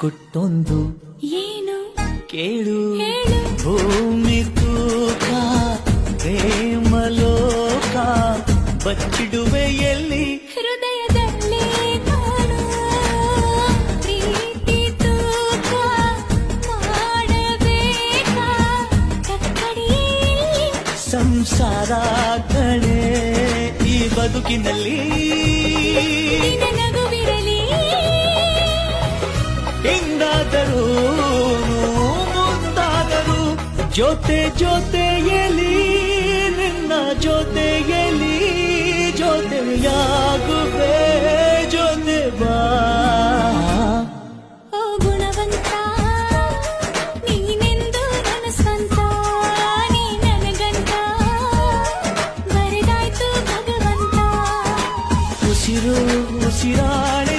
ಗುಟ್ಟೊಂದು ಏನು? ಕೇಳು. ಭೂಮಿ ತೂಕ ಪ್ರೇಮಲೋಕ ಬಚ್ಚಿಡುವೆ ಎಲ್ಲಿ ಹೃದಯದಲ್ಲಿ ಪ್ರೀತಿ ತೂಕ ಮಾಡಬೇಕಾ. ಸಂಸಾರ ಕಣೆ ಈ ಬದುಕಿನಲ್ಲಿ. ಮುಂದಾದರು ಮುಂದಾದರು ಜೊತೆ ಜೊತೆಯಲ್ಲಿ ನಿನ್ನ ಜೊತೆಯಲ್ಲಿ ಜೊತೆಯಾಗುವೆ ಜೊತೆ ಬಾ. ಉಸಿರು ಉಸಿರಾಣೆ